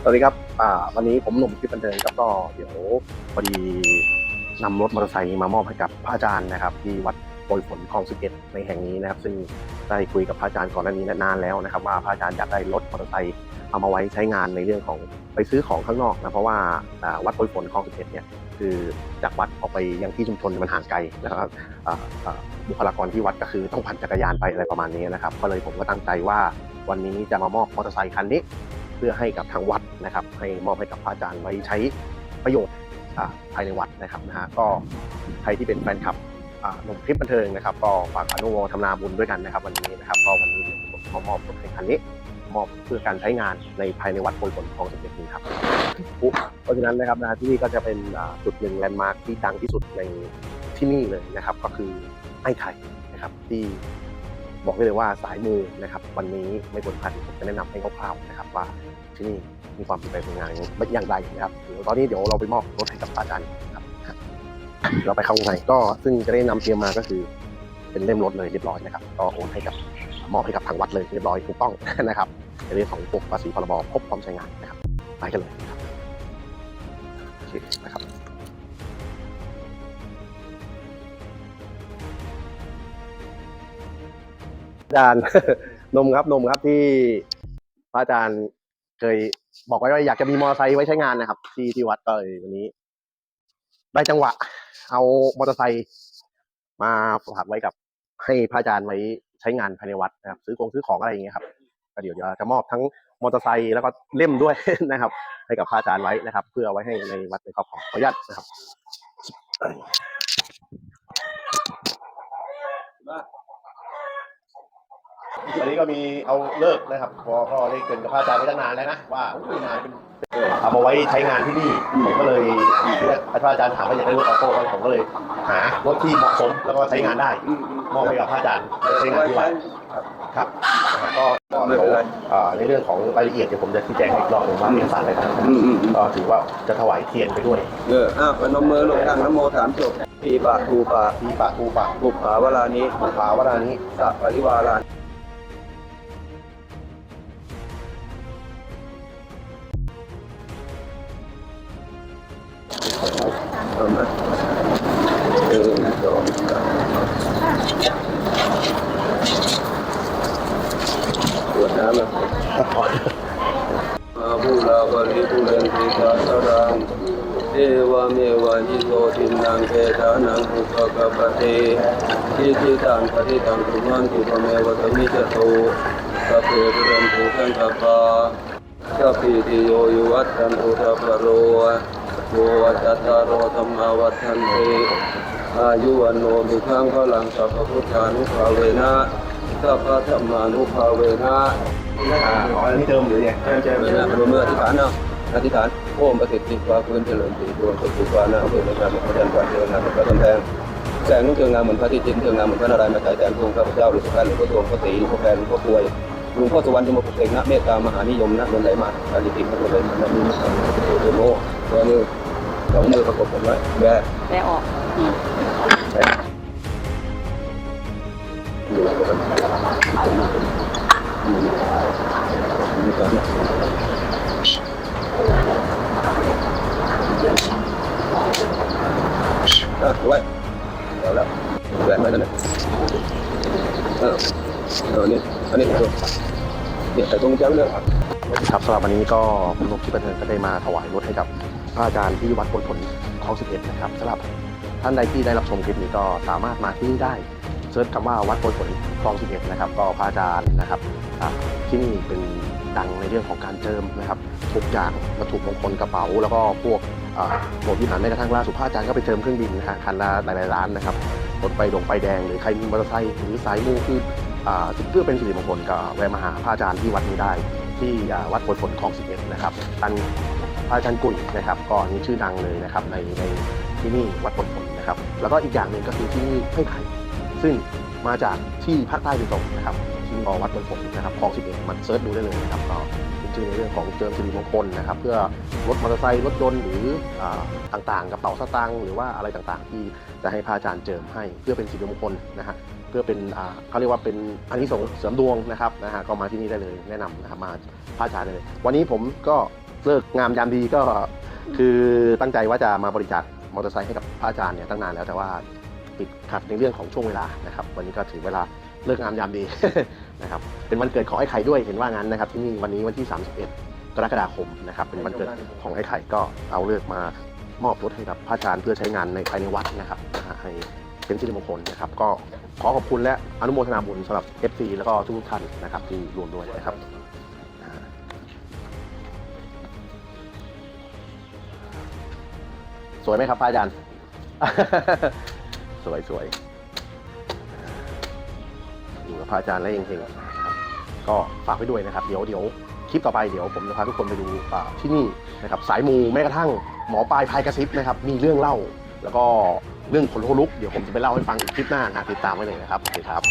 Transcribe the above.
สวัสดีครับ อ่า วันนี้ผมหนุ่มที่บันเทิงครับก็เดี๋ยวพอดีนำรถมอเตอร์ไซค์มามอบให้กับพระอาจารย์นะครับ ที่วัดโปรยฝนคลองสิบเอ็ดในแห่งนี้นะครับ ซึ่งได้คุยกับพระอาจารย์ก่อนหน้านี้นานแล้วนะครับ ว่าพระอาจารย์อยากได้รถมอเตอร์ไซค์เอามาไว้ใช้งานในเรื่องของไปซื้อของข้างนอกนะเพราะว่าวัดโปรยฝนคลองสิบเอ็ดเนี่ยคือจากวัดออกไปยังที่ชุมชนมันห่างไกลนะครับบุคลากรที่วัดก็คือต้องปั่นจักรยานไปอะไรประมาณนี้นะครับ ก็เลยผมก็ตั้งใจว่า วันนี้จะมามอบมอเตอร์ไซค์คันนี้ เพื่อให้กับทางวัดนะครับ ให้มอบให้กับพระอาจารย์ไว้ใช้ประโยชน์ภายในวัดนะครับนะฮะก็ใครที่เป็นแฟนคลับหนุ่มคลิปบันเทิงนะครับ ก็ฝากอนุโมทนาบุญด้วยกันนะครับ วันนี้นะครับก็วันนี้ผมขอมอบรถคันนี้มอบเพื่อการใช้งานในภายในวัดโพยผลคลองสมเด็จนี้ครับ เพราะฉะนั้นนะครับนะที่นี่ก็จะเป็นจุดหนึ่งแลนด์มาร์คที่ดังที่สุดในที่นี่เลยนะครับ ก็คือไอ้ไข่นะครับที่ บอกได้เลยว่าสายมูนะครับวันนี้ไม่ควรพลาดผมจะแนะนำให้คร่าวๆนะครับว่าที่นี่มีความเป็นไปเป็นงานอย่างไรนะครับเดี๋ยวตอนนี้เดี๋ยวเราไปมอบรถให้กับอาจารย์ครับเราไปเข้าข้างในก็ซึ่งจะได้นำเตรียมมาก็คือ เป็นเล่มรถเลยเรียบร้อยนะครับก็โอนให้กับมอบให้กับทางวัดเลยเรียบร้อยถูกต้องนะครับในเรื่องของพวกภาษีพรบครบพร้อมใช้งานนะครับไปกันเลยนะครับโอเคนะครับ อาจารย์นมครับนมครับที่พระอาจารย์เคยบอกไว้ว่าอยากจะมีมอเตอร์ไซค์ไว้ใช้งานนะครับ ที่ที่วัดก็เลยวันนี้ ได้จังหวะ เอามอเตอร์ไซค์มาฝากไว้กับ ให้พระอาจารย์ไว้ใช้งานภายในวัดนะครับ ซื้อของซื้อของอะไรอย่างเงี้ยครับก็เดี๋ยวจะมอบทั้งมอเตอร์ไซค์แล้วก็เล่มด้วยนะครับ ให้กับพระอาจารย์ไว้นะครับ เพื่อไว้ให้ในวัดในครอบครองขออนุญาตนะครับ อันนี้ก็มีเอาเลิกนะครับพอก็ได้เกินกับพระอาจารย์ไว้ตั้งนานแล้วนะว่าอุ้ยนานเป็นเอามาไว้ใช้งานที่นี่ผมก็เลยพระอาจารย์ถามว่าอยากได้รถออโต้ผมก็เลย หารถที่เหมาะสมแล้วก็ใช้งานได้มอบให้กับพระอาจารย์ใช้งานที่วัดครับก็ในเรื่องของรายละเอียดเดี๋ยวผมจะชี้แจงอีกรอบหนึ่งว่าเอกสารอะไรต่างๆก็ถือว่าจะถวายเทียนไปด้วย เอออ้าวพนมมือลงตั้งนโมสามจบปีปะทูปะทีปะทูปะบุปผาวลานิบุปภาวรานี้สัพปริวารานิ เอามาหนึ่งสองสามปวดน้ำนะมาบูราบริปุเรนติกาสรังเอวาเมวะอิโตทินังเกตานังอุปกปปติทิทิตังปฏิตังตุมันตุปเมวะตมิจโตสัพเพปุเรนตุสังคปาสัพพิติโยยุวัตตันตุสัพพะโร ยวัจตารโรธรรมาวัฏทันติอายุวันโนสุขังพลังสัพพพุทธานุภาเวนะสัพพะธรรมานุภาเวนะอ่าอ๋ออันนี้เติมหรือไงเจอเมื่อเมื่ออธิษฐานเนาะอธิษฐานโอ้มประสิทธิ์ฟ้าพื้นเจริญสีดวงสุขวานาเพื่อในการพระจันทร์กว่าเจริญงานพระกำแพงแสงนุ่งเทืองงามเหมือนพระอาทิตย์ทิ้งเทืองงามเหมือนพระนารายณ์มาฉายแสงดวงข้าพเจ้าหรือพระการหรือพระดวงพระศรีหรือพระแพรหรือพระป่วยหลวงพ่อสวรรค์จงมาปลุกเสกนะเมตตามหานิยมนะเดินไหลมาการจิติพระตัวเลยนะมีนะโอ้โหตัวมือ สองมือประกบกันไว้แบะแปลออกอืมอยู่กันมีกันเนี่ยอะไว้เอาแล้วแหวนไว้แล้วนะเออเออนี่อันนี้ตัวเนี่ยใส่ตรงจ้าเลยครับสำหรับวันนี้ก็ผมลงคลิปบันเทิงก็ได้มาถวายรถให้กับ พระอาจารย์ที่วัดบนผลคลองสิบเอ็ดนะครับสำหรับท่านใดที่ได้รับชมคลิปนี้ก็สามารถมาที่นี่ได้เซิร์ชคำว่าวัดบนผลคลองสิบเอ็ดนะครับ ก็พระอาจารย์นะครับที่นี่เป็นดังในเรื่องของการเจิมนะครับทุกอย่างวัตถุมงคลกระเป๋า แล้วก็พวกโบสถ์วิหารแม้กระทั่งล่าสุดพระอาจารย์ก็ไปเจิมเครื่องบินนะฮะคันละหลายๆล้านนะครับรถไฟดงไฟแดงหรือใครมีมอเตอร์ไซค์หรือสายมูคืออ่าเพื่อเป็นสิริมงคลก็แวะมาหาพระอาจารย์ที่วัดนี้ได้ ที่วัดโพดฝนคลอง11นะครับท่าน ระอาจารย์กุยนะครับก็อันนี้ชื่อดังเลยนะครับในในที่นี่วัดโพธิ์ฝนนะครับ แล้วก็อีกอย่างหนึ่งก็คือที่นี่ไผ่ไข่ซึ่งมาจากที่ภาคใต้โดยตรงนะครับที่มอวัดโพธิ์ฝนนะครับคลอง11มันเซิร์ชดูได้เลยนะครับก็เป็นชื่อในเรื่องของเจิมสิริมงคลนะครับ เพื่อรถมอเตอร์ไซค์รถยนต์หรืออต่างๆกระเป๋าสตางค์หรือว่าอะไรต่างๆ ที่จะให้พระอาจารย์เจิมให้เพื่อเป็นสิริมงคลนะฮะเพื่อเป็นเขาเรียกว่าเป็นอันนี้ส่งเสริมดวงนะครับนะฮะก็มาที่นี่ได้เลยแนะนำนะครับมาพระอาจารย์ได้เลย วันนี้ผมก็ เลิกงามยามดีก็คือตั้งใจว่าจะมาบริจาคมอเตอร์ไซค์ให้กับพระอาจารย์เนี่ยตั้งนานแล้วแต่ว่าติดขัดในเรื่องของช่วงเวลานะครับวันนี้ก็ถึงเวลาเลิกงามยามดีนะครับเป็นวันเกิดของไอ้ไข่ด้วยเห็นว่างั้นนะครับที่นี่วันนี้วันที่ 31 กรกฎาคมนะครับเป็นวันเกิดของไอ้ไข่ก็เอาเลือกมามอบรถให้กับพระอาจารย์เพื่อใช้งานในภายในวัดนะครับให้เป็นสิริมงคลนะครับก็ขอขอบคุณและอนุโมทนาบุญสำหรับ FC แล้วก็ทุกท่านนะครับที่รวมด้วยนะครับ สวยไหมครับพระอาจารย์ สวยสวยอยู่กับพระอาจารย์และเฮงๆนะครับก็ฝากไว้ด้วยนะครับ เดี๋ยวเดี๋ยวคลิปต่อไปเดี๋ยวผมจะพาทุกคนไปดูที่นี่นะครับ สายมูแม้กระทั่งหมอปลายพายกระซิบนะครับ มีเรื่องเล่า แล้วก็เรื่องขนลุก เดี๋ยวผมจะไปเล่าให้ฟังอีกคลิปหน้านะติดตามไว้เลยนะครับโอเคครับ